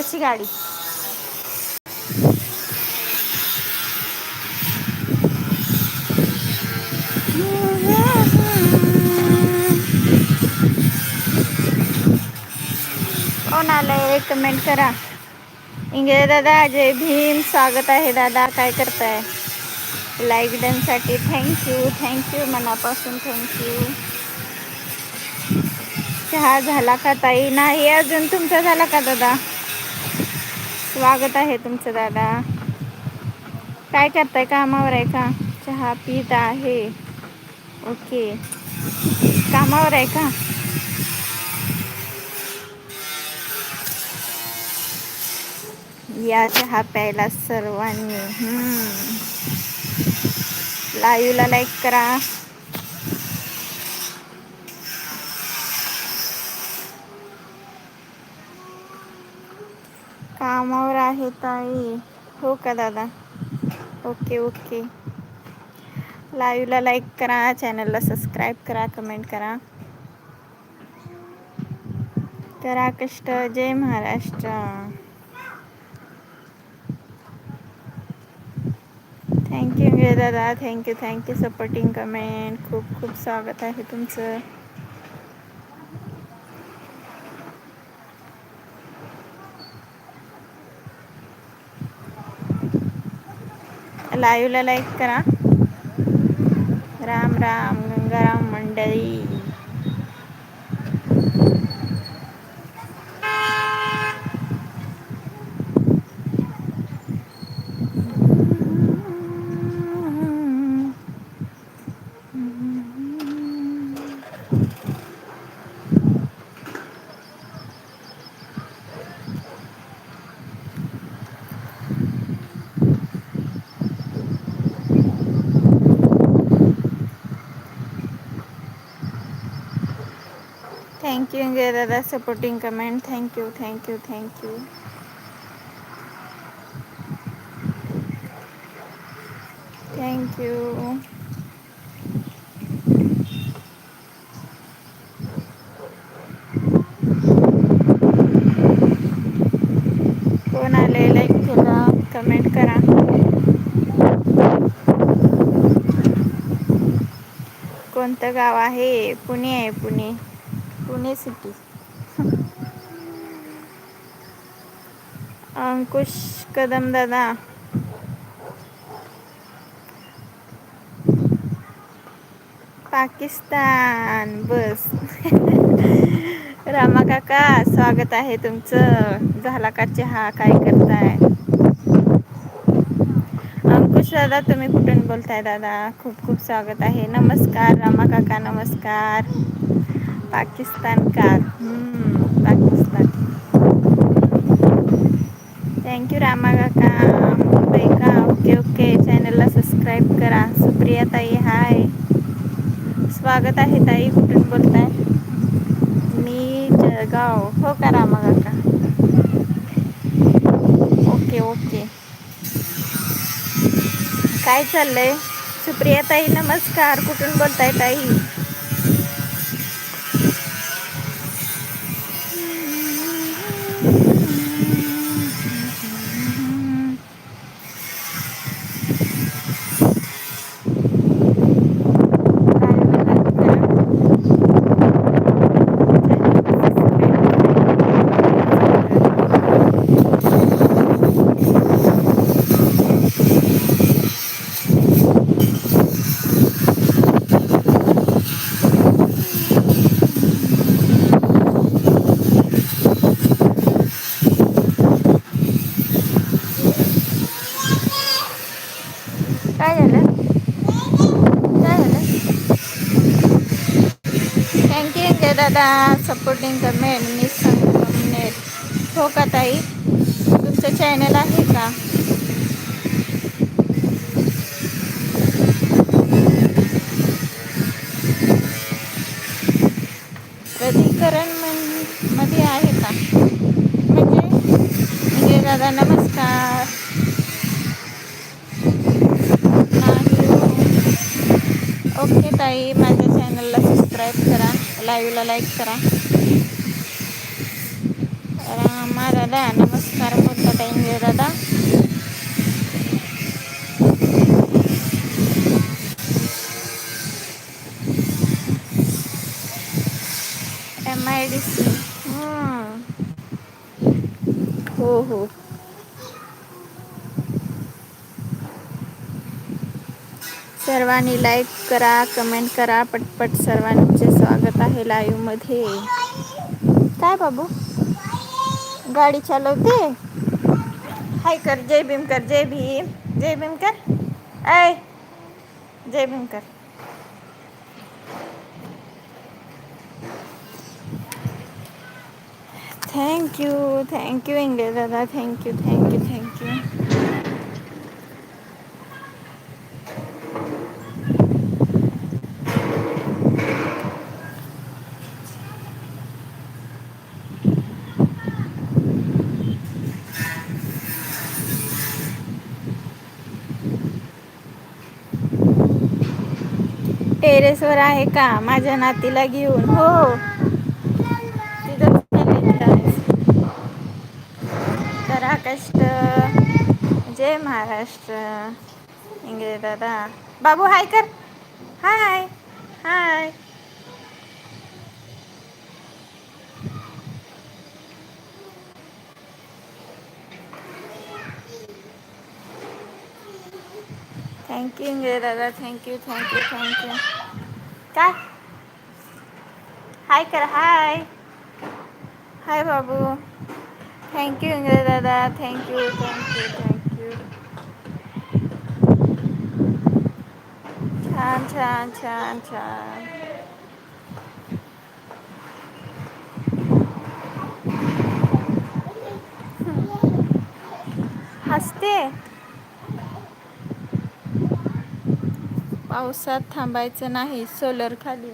हळू गाडी. कोण आलंय कमेंट करा. इंगे दादा जय भीम. स्वागत आहे दादा. काय करताय? लाईक डनसाठी थँक्यू थँक्यू मनापासून थँक्यू चहा झाला का ताई? नाही अजून तुमचा झाला का दादा? स्वागत आहे तुमचं दादा. काय करताय? कामावर आहे का? चहा पीत आहे. ओके. कामावर आहे का? या चहा प्यायला सर्वांनी. लाईव्हला लाईक करा. कामावर आहे ताई. हो का दादा? Okay okay. लाईव्हला लाईक करा चॅनलला सबस्क्राईब करा कमेंट करा. करा कष्ट. जय महाराष्ट्र. थँक्यू दादा. Thank you thank you supporting comment खूप खूप स्वागत आहे तुमचं. लाईव्हला लाईक करा. राम राम गंगाराम मंडळी thank you Inge supporting comment thank you thank you thank you thank you कोण आले लाईक केला. कमेंट करा. कोणतं गाव आहे? पुणे आहे पुणे. पुणे सिटी अंकुश कदम दादा. पाकिस्तान बस. रामा काका स्वागत आहे तुमचं. झाला का चहा? काय करताय? अंकुश दादा तुम्ही कुठून बोलताय दादा? खूप खूप स्वागत आहे. नमस्कार रामा काका नमस्कार. पाकिस्तान का पाकिस्तान थँक्यू रामा काका मुंबई का ओके ओके चॅनलला सबस्क्राईब करा. सुप्रिया ताई हाय स्वागत आहे ताई कुठून बोलताय? मी जळगाव. हो का रामा काका ओके ओके काय चाललंय? सुप्रिया ताई नमस्कार. कुठून बोलताय ताई? दादा सपोर्टिंग द मेन मी नेट हो का ताई? तुमचं चॅनल आहे का? प्रधिकरणमध्ये आहे का? म्हणजे म्हणजे दादा नमस्कार. हो. ओके ताई लाईव्हला लाईक करा रामा दादा नमस्कार बोलता ताई दादा एम आय डी सी हां हो सर्वांनी लाईक करा कमेंट करा. पटपट सर्वांचे स्वागत आहे लाईव्हमध्ये. काय बाबू? गाडी चालवते? हाय कर जय भीम कर जय भीम. जय भीम कर. ऐ जय भीम कर. थँक्यू थँक्यू इंगे दादा. थँक्यू थँक्यू थँक्यू टेरेसवर आहे का? माझ्या नातीला घेऊन. हो. तिथंच चालले करा कष्ट जय महाराष्ट्र. इंग्रे दादा. बाबू हाय कर. हाय हाय. थँक्यू इंग्रे दादा. थँक्यू थँक्यू थँक्यू काय हाय कर हाय हाय बाबू थँक्यू इंग्रज दादा थँक्यू थँक्यू थँक्यू छान छान छान छान हसते पावसात थांबायचं नाही सोलर खाली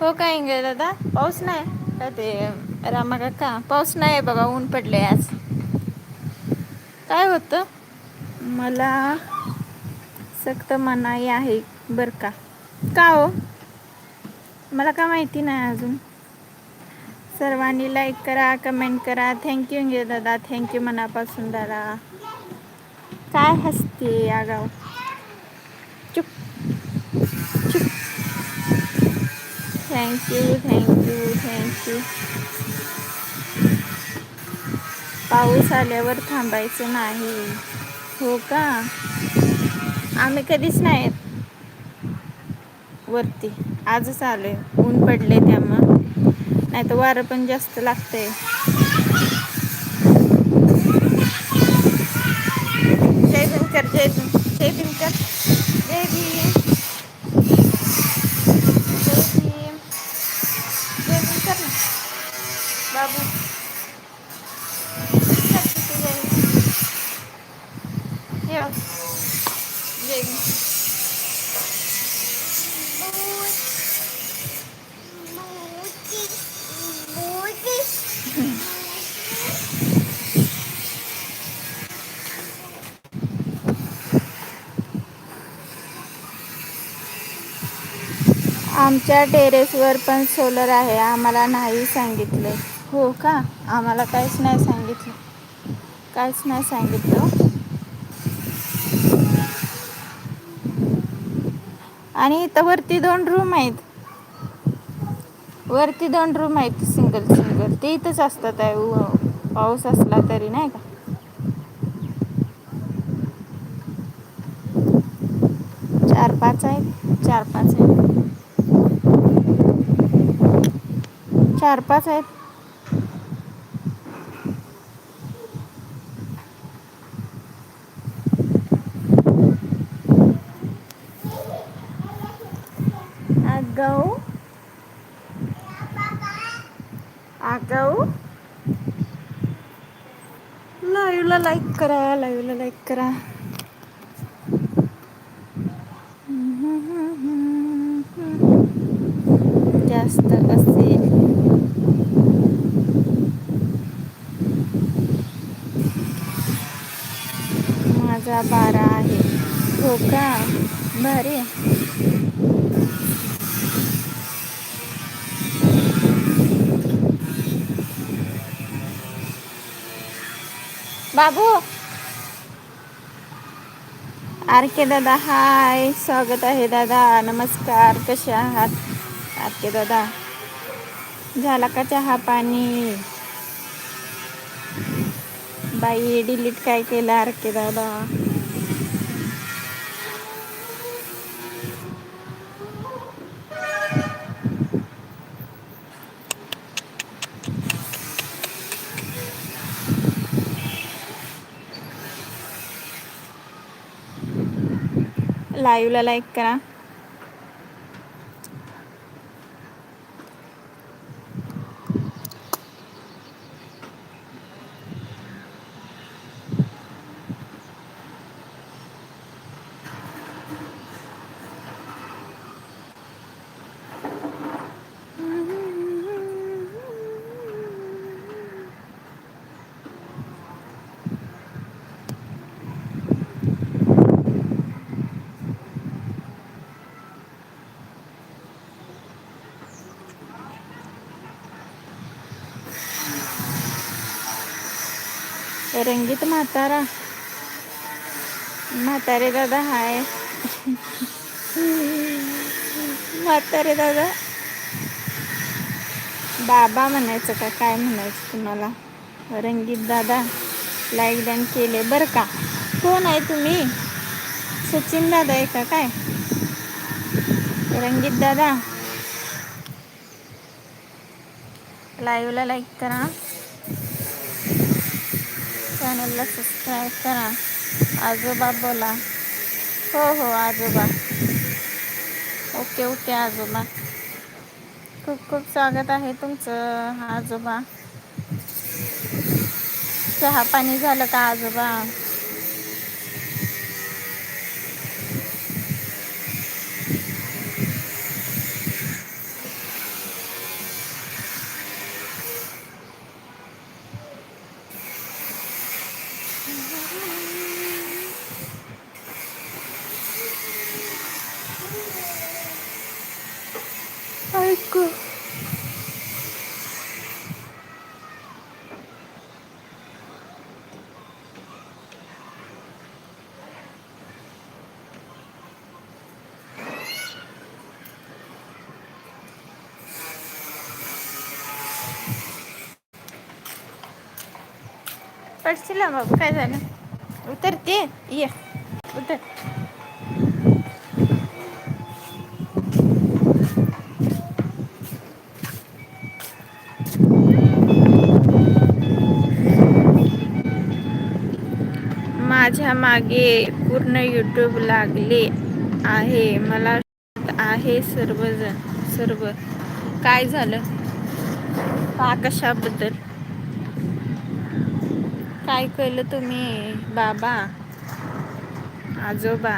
हो काय इंग्रज दादा? पाऊस नाही? का ते रामा काका पाऊस नाही बघा ऊन पडले आज. काय होतं? मला सक्त मनाई आहे बर का. का हो? मला का माहिती नाही अजून? सर्वांनी लाईक करा कमेंट करा. थँक्यू इंगे दादा. थँक्यू मनापासून दादा. काय हसते आगाव चुप चुप थँक्यू थँक्यू थँक्यू पाऊस आल्यावर थांबायचं नाही. हो का? आम्ही कधीच नाही वरती. आजच आलोय. ऊन पडले त्यामुळं. नाही तर वारं पण जास्त लागतंय. जय भीम कर जय भीम बाबू. आमच्या टेरेसवर पण सोलर आहे आम्हाला नाही सांगितलं. हो का? आम्हाला काहीच नाही सांगितलं. काहीच नाही सांगितलं. आणि इथं वरती दोन रूम आहेत. वरती दोन रूम आहेत सिंगल सिंगल ते इथंच असतात आहे. उ- पाऊस असला तरी नाही का? चार पाच आहेत. चार पाच आहेत. चार पाच आहेत. जाऊ. लाईव्हला लाईक करा लाईव्हला लाईक करा. जास्त असेल माझा बारा आहे. हो का? बरे. बाबू. आर के दादा हाय. स्वागत आहे दादा. नमस्कार. कसे आहात? आर के दादा. झाला का चहा पाणी? बाई डिलीट काय केलं आर के दादा? लाईव्हला लाईक करा. रंगीत म्हातारा. म्हातारे दादा हाय. म्हातारे दादा. बाबा म्हणायचं का काय म्हणायचं तुम्हाला? रंगीत दादा लाईक डन केले बरं का? कोण आहे तुम्ही? सचिन दादा आहे का काय? रंगीत दादा. लाईव्हला लाईक करा. चॅनलला सबस्क्राईब करा. आजोबा बोला. हो हो आजोबा. ओके ओके आजोबा. खूप खूप स्वागत आहे तुमचं आजोबा. चहा पाणी झालं का आजोबा? पडशील ना बाबू काय झालं? उतरते ये. उतर. माझ्या मागे पूर्ण यूट्यूब लागले आहे. मला आहे सर्वजण सर्व. काय झालं? का कशाबद्दल? काय केलं तुम्ही? बाबा आजोबा.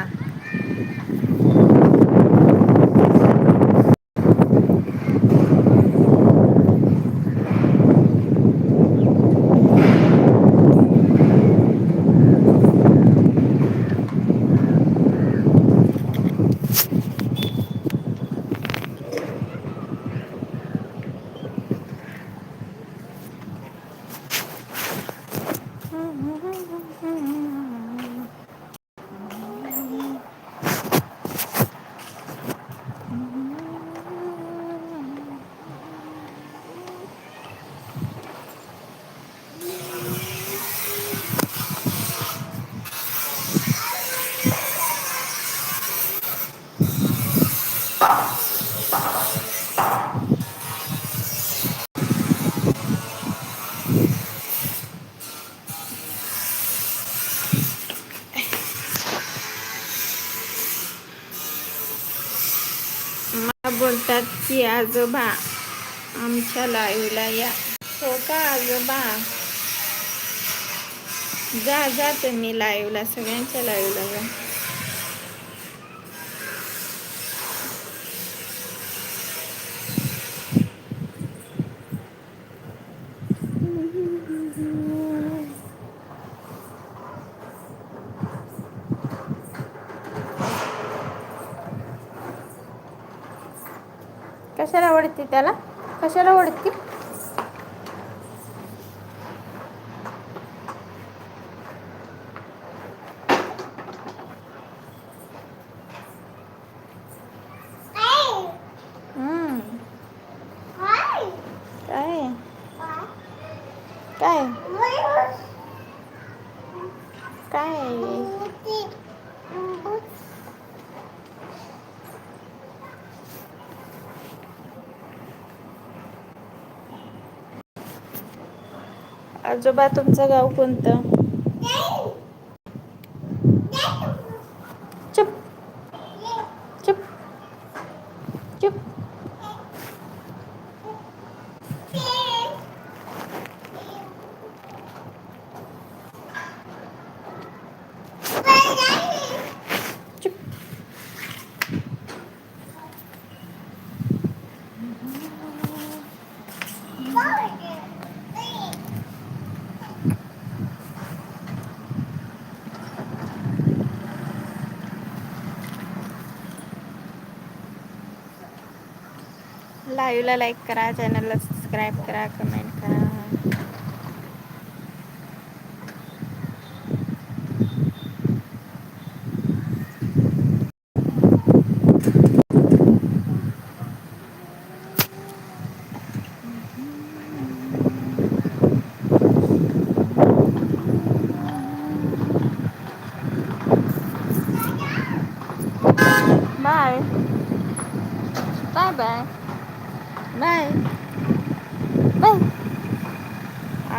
आजोबा आमच्या लाईव्हला या. हो का आजोबा? जा जा तुम्ही लाईव्हला सगळ्यांच्या लाईव्हला जा कशाला ओढती त्याला कशाला ओळखतील हम्म. काय काय काय आजोबा तुमचं गाव कोणतं चुप चुप चुप चुप लाईव्हला लाईक करा चॅनलला सबस्क्राईब करा कमेंट करा.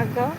আগাও